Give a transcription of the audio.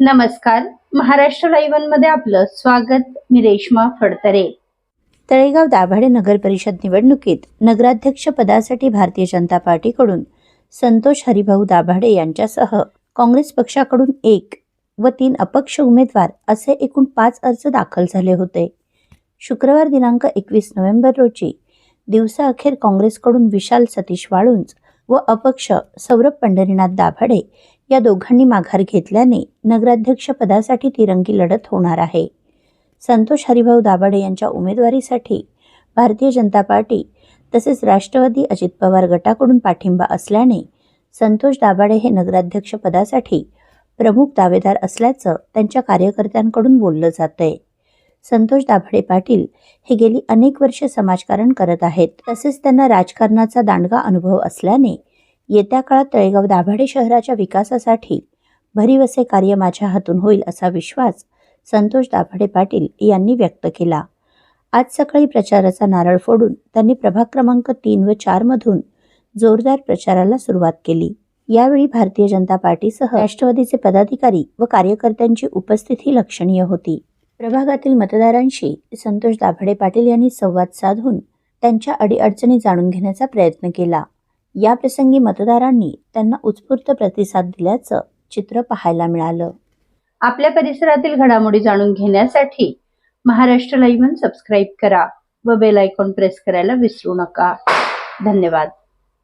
नमस्कार. महाराष्ट्र लाईव्हमध्ये आपलं स्वागत मी रेश्मा फडतरे. तळेगाव दाभाडे नगर परिषद निवडणुकीत नगराध्यक्ष पदासाठी भारतीय जनता पार्टीकडून संतोष हरिभाऊ दाभाडे यांच्यासह काँग्रेस पक्षाकडून एक व तीन अपक्ष उमेदवार असे एकूण पाच अर्ज दाखल झाले होते. शुक्रवार दिनांक एकवीस नोव्हेंबर रोजी दिवसाअखेर काँग्रेसकडून विशाल सतीश वाळुंज व अपक्ष सौरभ पंढरीनाथ दाभाडे या दोघांनी माघार घेतल्याने नगराध्यक्ष पदासाठी तिरंगी लढत होणार आहे. संतोष हरिभाऊ दाभाडे यांच्या उमेदवारीसाठी भारतीय जनता पार्टी तसेच राष्ट्रवादी अजित पवार गटाकडून पाठिंबा असल्याने संतोष दाभाडे हे नगराध्यक्ष पदासाठी प्रमुख दावेदार असल्याचं त्यांच्या कार्यकर्त्यांकडून बोललं जातंय. संतोष दाभाडे पाटील हे गेली अनेक वर्षे समाजकारण करत आहेत. तसेच त्यांना राजकारणाचा दांडगा अनुभव असल्याने येत्या काळात तळेगाव दाभाडे शहराच्या विकासासाठी भरीव असे कार्य माझ्या हातून होईल असा विश्वास संतोष दाभाडे पाटील यांनी व्यक्त केला. आज सकाळी प्रचाराचा नारळ फोडून त्यांनी प्रभाग क्रमांक तीन व चारमधून जोरदार प्रचाराला सुरुवात केली. यावेळी भारतीय जनता पार्टीसह राष्ट्रवादीचे पदाधिकारी व कार्यकर्त्यांची उपस्थिती लक्षणीय होती. प्रभागातील मतदारांशी संतोष दाभाडे पाटील यांनी संवाद साधून त्यांच्या अडीअडचणी जाणून घेण्याचा प्रयत्न केला. याप्रसंगी मतदारांनी त्यांना उत्स्फूर्त प्रतिसाद दिल्याचं चित्र पाहायला मिळालं. आपल्या परिसरातील घडामोडी जाणून घेण्यासाठी महाराष्ट्र लाईव्ह सबस्क्राईब करा व बेल आयकॉन प्रेस करायला विसरू नका. धन्यवाद.